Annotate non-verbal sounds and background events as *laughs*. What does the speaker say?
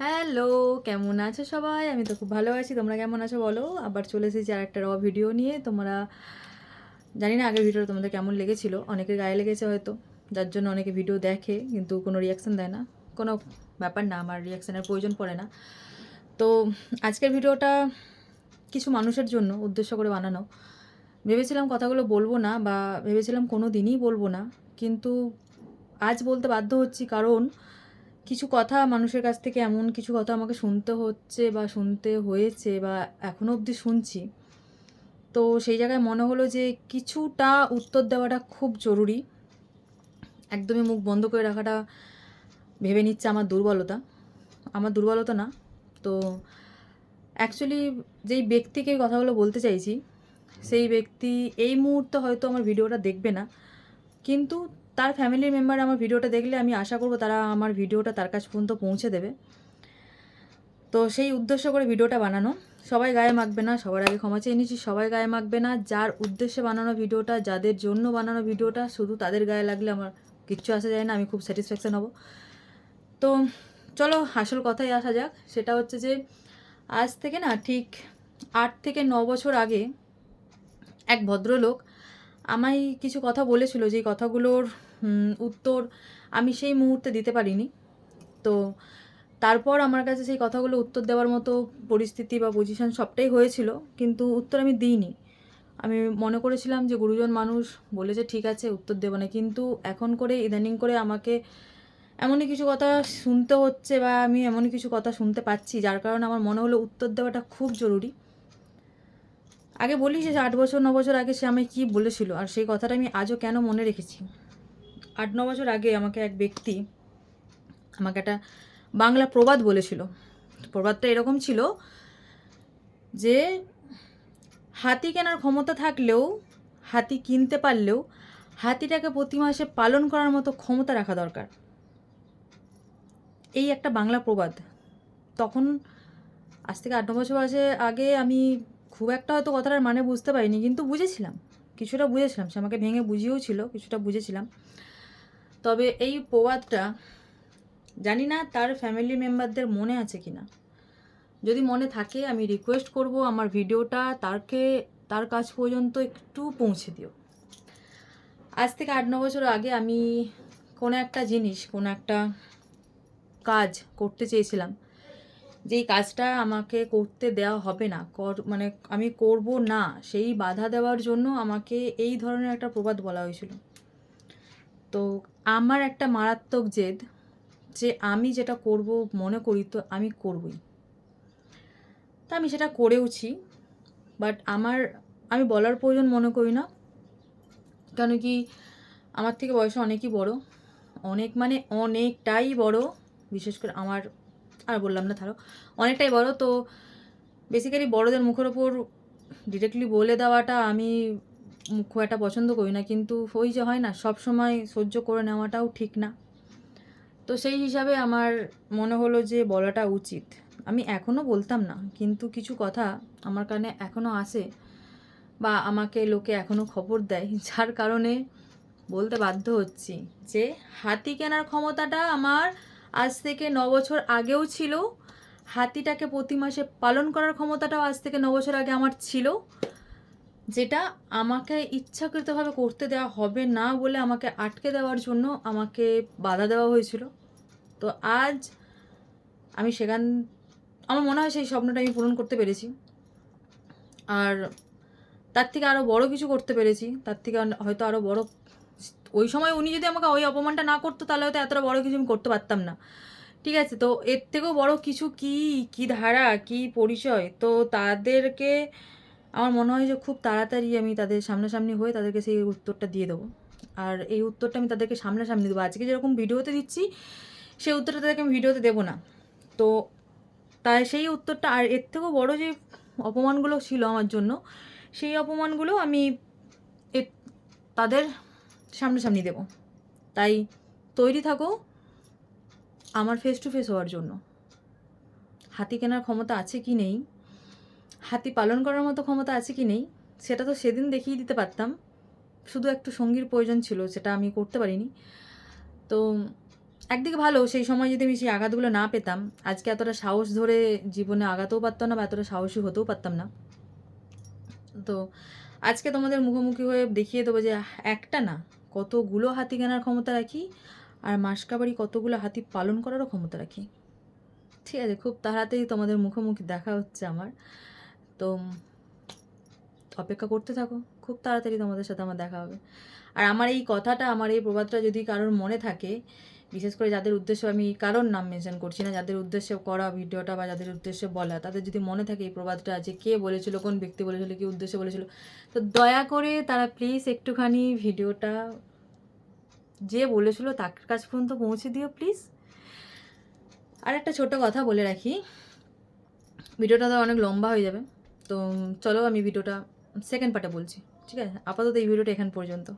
Hello, কেমন আছো সবাই? আমি তো খুব ভালো আছি। তোমরা কেমন আছো বলো? আবার চলে এসেছি আর একটা র ভিডিও নিয়ে। তোমরা জানি না আগের ভিডিওটা তোমাদের কেমন লেগেছিল। অনেকের গায়ে লেগেছে হয়তো, যার জন্য অনেকে ভিডিও দেখে, কিন্তু কোনো রিয়াকশান দেয় না। কোনো ব্যাপার না, আমার রিয়াকশানের প্রয়োজন পড়ে না। তো আজকের ভিডিওটা কিছু মানুষের জন্য উদ্দেশ্য করে বানানো। ভেবেছিলাম কথাগুলো বলব না বা ভেবেছিলাম কোনো দিনই বলব না। কিন্তু আজ বলতে বাধ্য হচ্ছি কারণ কিছু কথা মানুষের কাছ থেকে, এমন কিছু কথা আমাকে শুনতে হচ্ছে বা শুনতে হয়েছে বা এখনও অবধি শুনছি। তো সেই জায়গায় মনে হলো যে কিছুটা উত্তর দেওয়াটা খুব জরুরি। একদমই মুখ বন্ধ করে রাখাটা ভেবে নিচ্ছে আমার দুর্বলতা। আমার দুর্বলতা না। তো অ্যাকচুয়ালি যেই ব্যক্তিকে কথাগুলো বলতে চাইছি, সেই ব্যক্তি এই মুহূর্তে হয়তো আমার ভিডিওটা দেখবে না। কিন্তু তার ফ্যামিলির মেম্বার আমার ভিডিওটা দেখলে আমি আশা করব তারা আমার ভিডিওটা তার কাছ পর্যন্ত পৌঁছে দেবে। তো সেই উদ্দেশ্য করে ভিডিওটা বানানো। সবাই গায়ে মাখবে না, সবার আগে ক্ষমা চেয়ে নিচ্ছি। সবাই গায়ে মাখবে না, যার উদ্দেশ্যে বানানো ভিডিওটা, যাদের জন্য বানানো ভিডিওটা, শুধু তাদের গায়ে লাগলে আমার কিচ্ছু আসা যায় না, আমি খুব স্যাটিসফ্যাকশান হব। তো চলো আসল কথায় আসা যাক। সেটা হচ্ছে যে, আজ থেকে না ঠিক আট থেকে ন বছর আগে এক ভদ্রলোক আমায় কিছু কথা বলেছিল যে কথাগুলোর উত্তর আমি সেই মুহূর্তে দিতে পারিনি। তো তারপর আমার কাছে সেই কথাগুলো উত্তর দেওয়ার মতো পরিস্থিতি বা পজিশন সবটাই হয়েছিল, কিন্তু উত্তর আমি দিইনি। আমি মনে করেছিলাম যে গুরুজন মানুষ বলেছে, ঠিক আছে, উত্তর দেবো না। কিন্তু এখন করে, ইদানিং করে আমাকে এমনই কিছু কথা শুনতে হচ্ছে বা আমি এমনই কিছু কথা শুনতে পাচ্ছি, যার কারণে আমার মনে হলো উত্তর দেওয়াটা খুব জরুরি। আগে বলি যে আট বছর, ন বছর আগে সে আমায় কী বলেছিল? আর সেই কথাটা আমি আজও কেন মনে রেখেছি? আট, ন বছর আগে আমাকে এক ব্যক্তি আমাকে একটা বাংলা প্রবাদ বলেছিল। প্রবাদটা এরকম ছিল যে হাতি কেনার ক্ষমতা থাকলেও, হাতি কিনতে পারলেও হাতিটাকে প্রতি মাসে পালন করার মতো ক্ষমতা রাখা দরকার। এই একটা বাংলা প্রবাদ। তখন আজ থেকে আট, ন বছর আগে আমি খুব একটা হয়তো কথাটার মানে বুঝতে পারিনি, কিন্তু বুঝেছিলাম। কিছুটা বুঝেছিলাম, সে আমাকে ভেঙে বুঝিয়েও ছিল, কিছুটা বুঝেছিলাম। তবে এই প্রবাদটা জানি না তার ফ্যামিলি মেম্বারদের মনে আছে কি না যদি মনে থাকে, আমি রিকোয়েস্ট করব আমার ভিডিওটা তারকে, তার কাছ পর্যন্ত একটু পৌঁছে দিও। আজ থেকে আট, ন বছর আগে আমি কোনো একটা জিনিস, কোনো একটা কাজ করতে চেয়েছিলাম। যেই কাজটা আমাকে করতে দেওয়া হবে না, কর মানে আমি করব না, সেই বাধা দেওয়ার জন্য আমাকে এই ধরনের একটা প্রবাদ বলা হয়েছিল। তো আমার একটা মারাত্মক জেদ যে আমি যেটা করব মনে করি তো আমি করবই। তা আমি সেটা করেওছি বাট আমার, আমি বলার প্রয়োজন মনে করি না। কেন কি আমার থেকে বয়সে অনেকই বড়, অনেক মানে অনেকটাই বড়, বিশেষ করে আমার আর বললাম না ধরো অনেকটাই বড়, তো বেসিক্যালি বড়দের মুখের ওপর ডিরেক্টলি বলে দেওয়াটা আমি খুব একটা পছন্দ করি না, কিন্তু ওই যে হয় না, সব সময় সহ্য করে নেওয়াটাও ঠিক না। তো সেই হিসাবে আমার মনে হলো যে বলাটা উচিত। আমি এখনও বলতাম না, কিন্তু কিছু কথা আমার কানে এখনও আসে বা আমাকে লোকে এখনও খবর দেয়, *laughs* যার কারণে বলতে বাধ্য হচ্ছি যে হাতি কেনার ক্ষমতাটা আমার আজ থেকে ন বছর আগেও ছিল। হাতিটাকে প্রতি মাসে পালন করার ক্ষমতাটাও আজ থেকে ন বছর আগে আমার ছিল। যেটা আমাকে ইচ্ছাকৃতভাবে করতে দেওয়া হবে না বলে আমাকে আটকে দেওয়ার জন্য আমাকে বাধা দেওয়া হয়েছিল। তো আজ আমি সেখান, আমার মনে হয় সেই স্বপ্নটা আমি পূরণ করতে পেরেছি। আর তার থেকে আরও বড় কিছু করতে পেরেছি। তার থেকে হয়তো আরও বড় ওই সময় উনি যদি আমাকে ওই অপমানটা না করতো, তাহলে হয়তো এতটা বড় কিছু আমি করতে পারতাম না। ঠিক আছে, তো এর থেকেও বড় কিছু কি কি ধারা, কি পরিচয়? তো তাদেরকে আমার মনে হয় যে খুব তাড়াতাড়ি আমি তাদের সামনাসামনি হয়ে তাদেরকে সেই উত্তরটা দিয়ে দেবো। আর এই উত্তরটা আমি তাদেরকে সামনাসামনি দেবো। আজকে যেরকম ভিডিওতে দিচ্ছি, সেই উত্তরটা তাদেরকে আমি ভিডিওতে দেবো না। তো তাই সেই উত্তরটা, আর এর থেকেও বড় যে অপমানগুলো ছিল আমার জন্য, সেই অপমানগুলো আমি তাদের সামনাসামনি দেব। তাই তৈরি থাকো আমার ফেস টু ফেস হওয়ার জন্য। হাতি কেনার ক্ষমতা আছে কি নেই? হাতি পালন করার মতো ক্ষমতা আছে কি নেই? সেটা তো সেদিন দেখিয়ে দিতে পারতাম। শুধু একটু সঙ্গীর প্রয়োজন ছিল, সেটা আমি করতে পারিনি। তো একদিকে ভালো, সেই সময় যদি আমি সেই আঘাতগুলো না পেতাম, আজকে এতটা সাহস ধরে জীবনে আগাতেও পারতাম না বা এতটা সাহসী হতেও পারতাম না। তো আজকে তোমাদের মুখোমুখি হয়ে দেখিয়ে দেবো যে একটা না কতগুলো হাতি কেনার ক্ষমতা রাখি? আর মাসকাবাড়ি কতগুলো হাতি পালন করারও ক্ষমতা রাখি? ঠিক আছে, খুব তাড়াতাড়ি তোমাদের মুখোমুখি দেখা হচ্ছে আমার। তো অপেক্ষা করতে থাকো, খুব তাড়াতাড়ি তোমাদের সাথে আমার দেখা হবে। আর আমার এই কথাটা, আমার এই প্রবাদটা যদি কারোর মনে থাকে বিশেষ করে যাদের উদ্দেশ্যে আমি কারোর নাম মেনশন করছি না, যাদের উদ্দেশ্যে করা ভিডিওটা বা যাদের উদ্দেশ্যে বলা, তাদের যদি মনে থাকে এই প্রবাদটা যে কে বলেছিল, কোন ব্যক্তি বলেছিল, কি উদ্দেশ্যে বলেছিল, তো দয়া করে তারা প্লিজ একটুখানি ভিডিওটা যে বলেছিল তার কাছ পর্যন্ত পৌঁছে দিও প্লিজ আর একটা ছোট কথা বলে রাখি, ভিডিওটা তো অনেক লম্বা হয়ে যাবে, তো চলো আমি ভিডিওটা সেকেন্ড পার্টে বলছি, ঠিক আছে? আপাতত এই ভিডিওটা এখান পর্যন্ত।